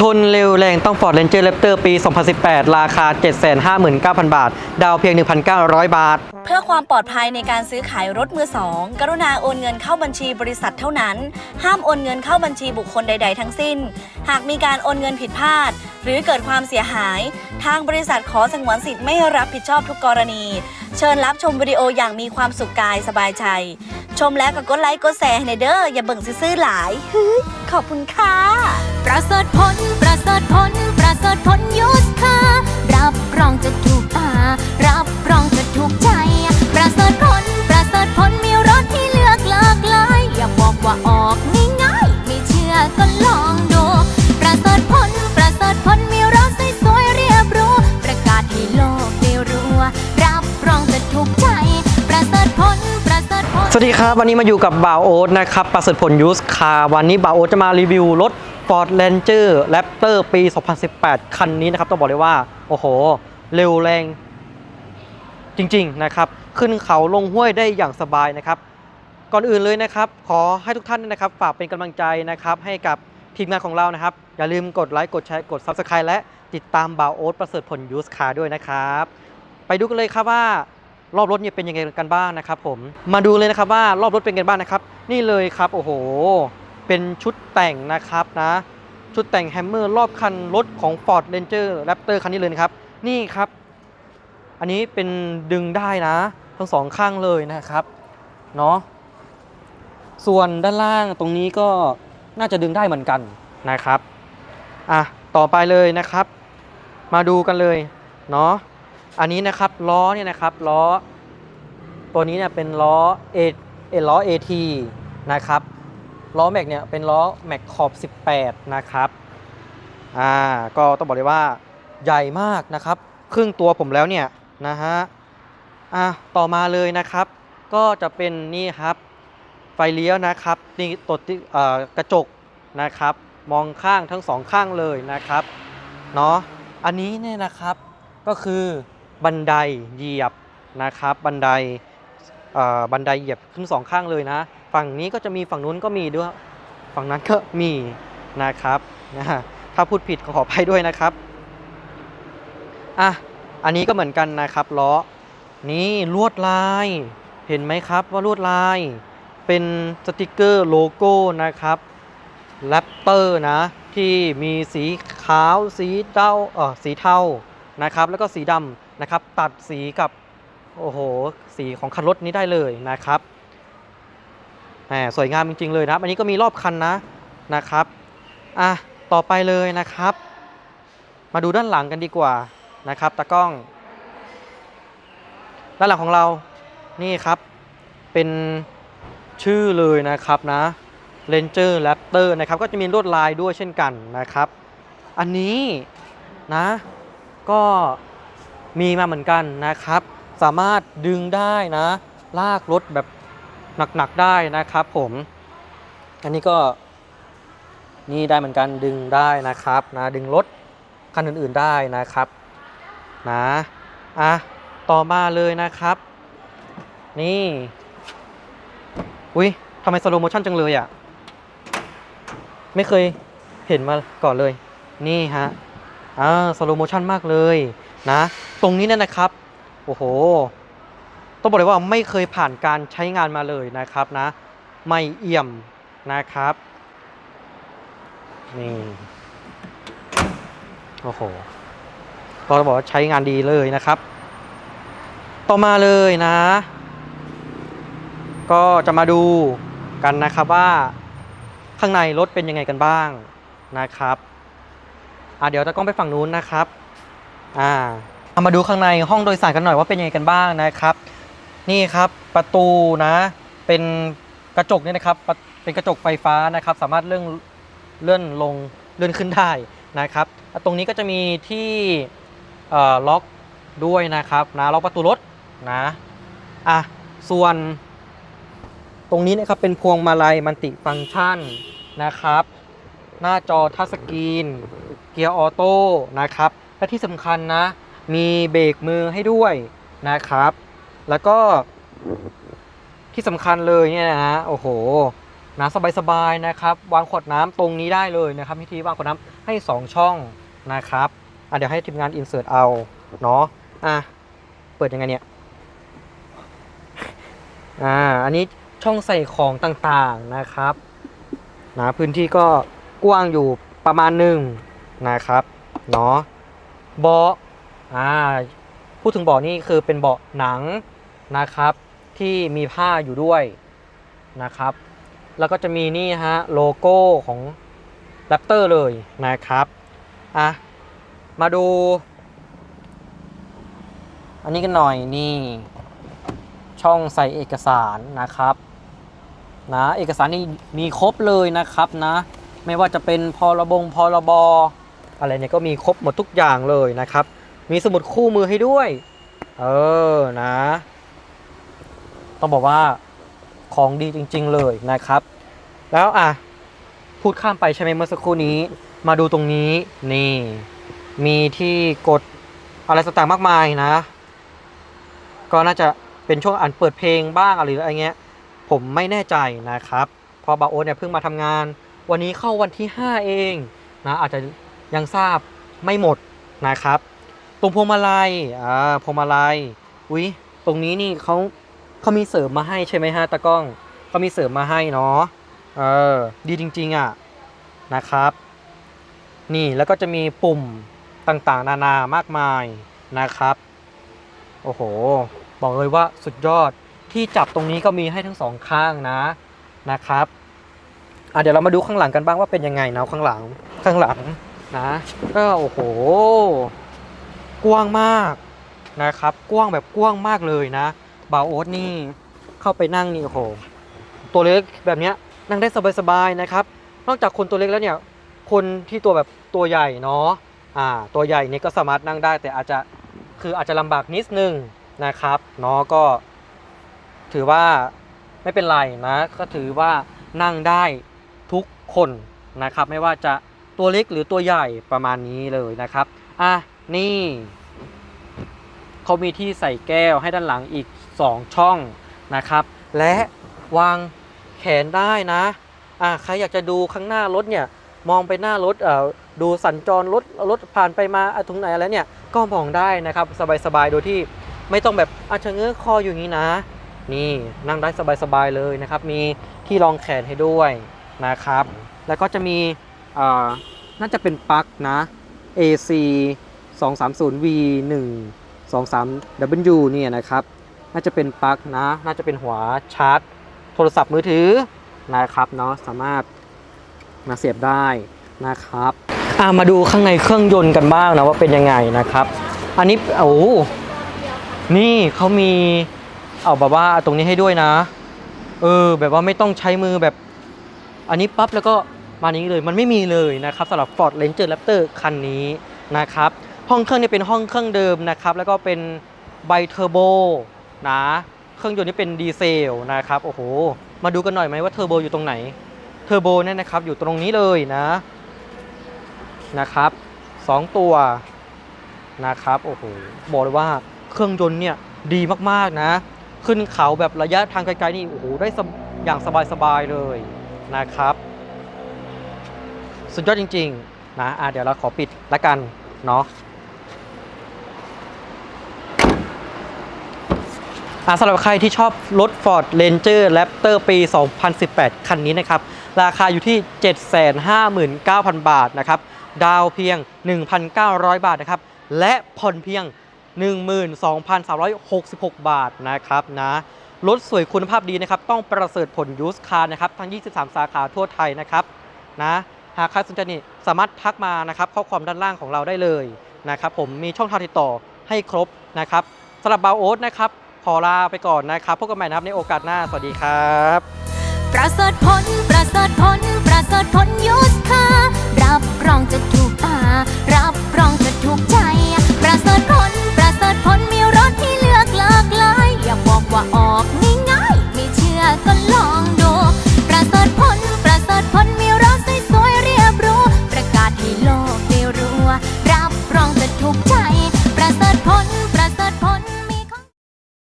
ทนเร็วแรงต้อง Ford Ranger Raptor ปี 2018 ราคา 759,000 บาท ดาวเพียง 1,900 บาท เพื่อความปลอดภัยในการซื้อขายรถมือสองกรุณาโอนเงินเข้าบัญชีบริษัทเท่านั้น ห้ามโอนเงินเข้าบัญชีบุคคลใด ๆ ทั้งสิ้น หากมีการโอนเงินผิดพลาด หรือเกิดความเสียหาย ทางบริษัทขอสงวนสิทธิ์ไม่รับผิดชอบทุกกรณี เชิญรับชมวิดีโออย่างมีความสุขกายสบายใจ ชมแล้วก็กดไลค์กดแชร์ให้หน่อยเด้ออย่าเบิ่งซื่อๆหลายขอบคุณค่ะ ประเสริฐผล ประเสริฐผล ประเสริฐผลยุสค่ารับรองจะถูกตา รับรองจะถูกใจ ประเสริฐผล ประเสริฐผลมีรถที่เลือกหลากหลายอย่าบอกว่าออกง่ายๆไม่เชื่อก็ลองดู ประเสริฐผล ประเสริฐผลมีรถสวยๆเรียบรู้ ประกาศให้โลกได้รู้รับรองจะถูกใจ ประเสริฐผล ประเสริฐผล สวัสดีครับ วันนี้มาอยู่กับบ่าวโอ๊ตนะครับประเสริฐผลยูสคาร์วันนี้บ่าวโอ๊ตจะมารีวิวรถ Ford Ranger Raptor ปี 2018 คันนี้นะครับต้องบอกเลยว่า โอ้โห เร็วแรง จริงๆนะครับ ขึ้นเขาลงห้วยได้อย่างสบายนะครับ ก่อนอื่นเลยนะครับ ขอให้ทุกท่านนะครับ ฝากเป็นกำลังใจนะครับ ให้กับทีมงานของเรานะครับ อย่าลืมกดไลค์กดแชร์กด Subscribe และติดตามบ่าวโอ๊ตประเสริฐผลยูสคาร์ด้วยนะครับ ไปดูกันเลยครับว่ารอบรถเนี่ยเป็นยังไงกันบ้างนะครับ ผมมาดูเลยนะครับว่ารอบรถเป็นยังไงบ้างนะครับ นี่เลยครับ โอ้โห เป็นชุดแต่งนะครับนะ ชุดแต่งแฮมเมอร์รอบคันรถของ Ford Ranger Raptor คันนี้เลยนะครับ นี่ครับ อันนี้เป็นดึงได้นะ ทั้งสองข้างเลยนะครับเนาะส่วนด้านล่างตรงนี้ก็น่าจะดึงได้เหมือนกันนะครับอะต่อไปเลยนะครับ มาดูกันเลยเนาะอันนี้นะครับล้อเนี่ยนะครับล้อ ตัวนี้เนี่ยเป็นล้อเอเอล้อ AT นะครับ ล้อแม็กเนี่ยเป็นล้อแม็กขอบ 18 นะครับอ่าก็ต้องบอกเลยว่าใหญ่มากนะครับ ครึ่งตัวผมแล้วเนี่ยนะฮะอะต่อมาเลยนะครับ ก็จะเป็นนี่ครับไฟเลี้ยวนะครับนี่ตัวที่กระจกนะครับ มองข้างทั้งสองข้างเลยนะครับเนาะอันนี้เนี่ยนะครับก็คือบันไดเหยียบนะครับ บันไดเอ่อบันไดเหยียบทั้งสองข้างเลยนะ ฝั่งนี้ก็จะมีฝั่งนู้นก็มีด้วย ฝั่งนั้นก็มีนะครับนะฮะถ้าพูดผิดขออภัยด้วยนะครับอะอันนี้ก็เหมือนกันนะครับล้อนี่ลวดลายเห็นไหมครับว่าลวดลาย เป็นสติกเกอร์โลโก้นะครับแรปเปอร์นะที่มีสีขาวสีเทาเออสีเทานะครับแล้วก็สีดำนะครับตัดสีกับโอ้โหสีของคันรถนี้ได้เลยนะครับ แหมสวยงามจริง ๆ เลยนะครับ อันนี้ก็มีรอบคันนะนะครับอะต่อไปเลยนะครับ มาดูด้านหลังกันดีกว่านะครับตากล้อง ด้านหลังของเรานี่ครับเป็นชื่อเลยนะครับนะ Ranger Raptor นะครับก็จะมีลวดลายด้วยเช่นกันนะครับ อันนี้นะก็มีมาเหมือนกันนะครับ สามารถดึงได้นะ ลากรถแบบ หนักๆได้นะครับ ผม อันนี้ก็นี่ได้เหมือนกันดึงได้นะครับนะดึงรถคันอื่นๆได้นะครับนะอะต่อมาเลยนะครับ นี่อุ้ยทำไมสโลโมชั่นจังเลยอะ ไม่เคยเห็นมาก่อนเลย นี่ฮะอ่าสโลโมชันมากเลยนะ ตรงนี้เนี่ยนะครับ โอ้โห ต้องบอกเลยว่าไม่เคยผ่านการใช้งานมาเลยนะครับนะ ไม่เอี่ยมนะครับนี่โอ้โหก็ต้องบอกว่าใช้งานดีเลยนะครับ ต่อมาเลยนะ ก็จะมาดูกันนะครับว่าข้างในรถเป็นยังไงกันบ้างนะครับอะเดี๋ยวตะกล้องไปฝั่งนู้นนะครับ อ่าเอามาดูข้างในห้องโดยสารกันหน่อยว่าเป็นยังไงกันบ้างนะครับ นี่ครับประตูนะ เป็นกระจกเนี่ยนะครับ เป็นกระจกไฟฟ้านะครับ สามารถเลื่อนเลื่อนลงเลื่อนขึ้นได้นะครับ ตรงนี้ก็จะมีที่ล็อกด้วยนะครับนะล็อกประตูรถนะอะส่วน ตรงนี้นะครับเป็นพวงมาลัยมัลติฟังก์ชันนะครับ หน้าจอทัชสกรีน เกียร์ออโต้นะครับ และที่สำคัญนะ มีเบรกมือให้ด้วยนะครับ แล้วก็ที่สำคัญเลยเนี่ยนะฮะโอ้โหนะสบายๆนะครับ วางขวดน้ำตรงนี้ได้เลยนะครับพิธีวางขวดน้ำให้ 2 ช่องนะครับอะเดี๋ยวให้ทีมงานอินเสิร์ตเอาเนาะอะเปิดยังไงเนี่ยอ่าอันนี้ช่องใส่ของต่างๆนะครับนะพื้นที่ก็กว้างอยู่ประมาณหนึ่งนะครับเนาะเบาะอ่าพูดถึงเบาะนี่คือเป็นเบาะหนัง นะครับ ที่มีผ้าอยู่ด้วยนะครับ แล้วก็จะมีนี่ฮะโลโก้ของ Raptor เลยนะครับอะมาดู อันนี้กันหน่อยนี่ช่องใส่เอกสารนะครับนะเอกสารนี่มีครบเลยนะครับนะ ไม่ว่าจะเป็นพรบงพรบอะไรเนี่ยก็มีครบหมดทุกอย่างเลยนะครับ มีสมุดคู่มือให้ด้วย เออนะ ต้องบอกว่าของดีจริง ๆ เลยนะครับ แล้วอะพูดข้ามไปใช่ไหมเมื่อสักครู่นี้ มาดูตรงนี้นี่ มีที่กดอะไรต่างๆมากมายนะ ก็น่าจะเป็นช่วงอ่านเปิดเพลงบ้างอะไรหรืออะไรเงี้ย ผมไม่แน่ใจนะครับพอบาโอเนี่ยเพิ่งมาทำงาน วันนี้เข้าวันที่ 5 เองนะอาจจะยังทราบไม่หมดนะครับ ตรงพวงมาลัยอ่าพวงมาลัยอุ้ยตรงนี้นี่เขา เขามีเสริมมาให้ใช่ไหมฮะตากล้องเขามีเสริมมาให้เนาะเออดีจริงๆอะนะครับ นี่แล้วก็จะมีปุ่มต่างๆ นานามากมายนะครับ โอ้โห บอกเลยว่าสุดยอดที่จับตรงนี้ก็มีให้ทั้งสองข้างนะนะครับอะเดี๋ยวเรามาดูข้างหลังกันบ้างว่าเป็นยังไงนะข้างหลังข้างหลังนะก็โอ้โห กว้างมากนะครับ กว้างแบบกว้างมากเลยนะ บาโอ๊ตนี่เข้าไปนั่งนี่โอ้โหตัวเล็กแบบเนี้ยนั่งได้สบายๆนะครับ นอกจากคนตัวเล็กแล้วเนี่ยคนที่ตัวแบบตัวใหญ่เนาะอ่าตัวใหญ่นี่ก็สามารถนั่งได้ แต่อาจจะคืออาจจะลำบากนิดนึงนะครับเนาะก็ ถือว่าไม่เป็นไรนะก็ถือว่านั่งได้ทุกคนนะครับ ไม่ว่าจะตัวเล็กหรือตัวใหญ่ประมาณนี้เลยนะครับ อะ นี่ เขามีที่ใส่แก้วให้ด้านหลังอีก 2 ช่องนะครับ และวางแขนได้นะอะใครอยากจะดูข้างหน้ารถเนี่ยมองไปหน้ารถเอ่อดูสัญจรรถรถผ่านไปมาอะตรงไหนแล้วเนี่ยก็มองได้นะครับสบายๆโดยที่ไม่ต้องแบบอาจจะเงื้อคออยู่งนี้นะ นี่นั่งได้สบายๆเลยนะครับ มีที่รองแขนให้ด้วยนะครับ แล้วก็จะมีเอ่อน่าจะเป็นปลั๊กนะ AC 230V 1 23 W เนี่ยนะครับ น่าจะเป็นปลั๊กนะ น่าจะเป็นหัวชาร์จ โทรศัพท์มือถือนะครับเนาะสามารถมาเสียบได้นะครับอ่ามาดูข้างในเครื่องยนต์กันบ้างนะว่าเป็นยังไงนะครับ อันนี้โอ้โนี่เขามีเอาแบบว่าตรงนี้ให้ด้วยนะ เออ แบบว่าไม่ต้องใช้มือแบบ อันนี้ปั๊บแล้วก็มานี้เลยมันไม่มีเลยนะครับสำหรับ Ford Ranger Raptor คันนี้นะครับ ห้องเครื่องเนี่ยเป็นห้องเครื่องเดิมนะครับ แล้วก็เป็นไบเทอร์โบ นะเครื่องยนต์นี่เป็นดีเซลนะครับโอ้โหมาดูกันหน่อยไหมว่าเทอร์โบอยู่ตรงไหนเทอร์โบเนี่ยนะครับอยู่ตรงนี้เลยนะนะครับสองตัวนะครับโอ้โหบอกเลยว่าเครื่องยนต์เนี่ยดีมากๆนะ ขึ้นเขาแบบระยะทางไกลๆนี่โอ้โหได้อย่างสบายๆเลยนะครับ สุดยอดจริง ๆ นะอะเดี๋ยวเราขอปิดละกันเนาะ อะ สำหรับใครที่ชอบรถ Ford Ranger Raptor ปี 2018 คันนี้นะครับ ราคาอยู่ที่ 759,000 บาทนะครับ ดาวเพียง 1,900 บาทนะครับ และผ่อนเพียง 12,366 บาทนะครับนะรถสวยคุณภาพดีนะครับ ต้องประเสริฐผลยูสคาร์นะครับ ทั้ง 23 สาขาทั่วไทยนะครับนะหากใครสนใจนี่สามารถทักมานะครับข้อความด้านล่างของเราได้เลยนะครับผมมีช่องทางติดต่อให้ครบนะครับสำหรับบาโอ๊ตนะครับ ขอลาไปก่อนนะครับพบกันใหม่นะครับในโอกาสหน้าสวัสดีครับประเสริฐผลประเสริฐผลประเสริฐผลยูสคารับรองจะถูกตารับรองจะถูกใจ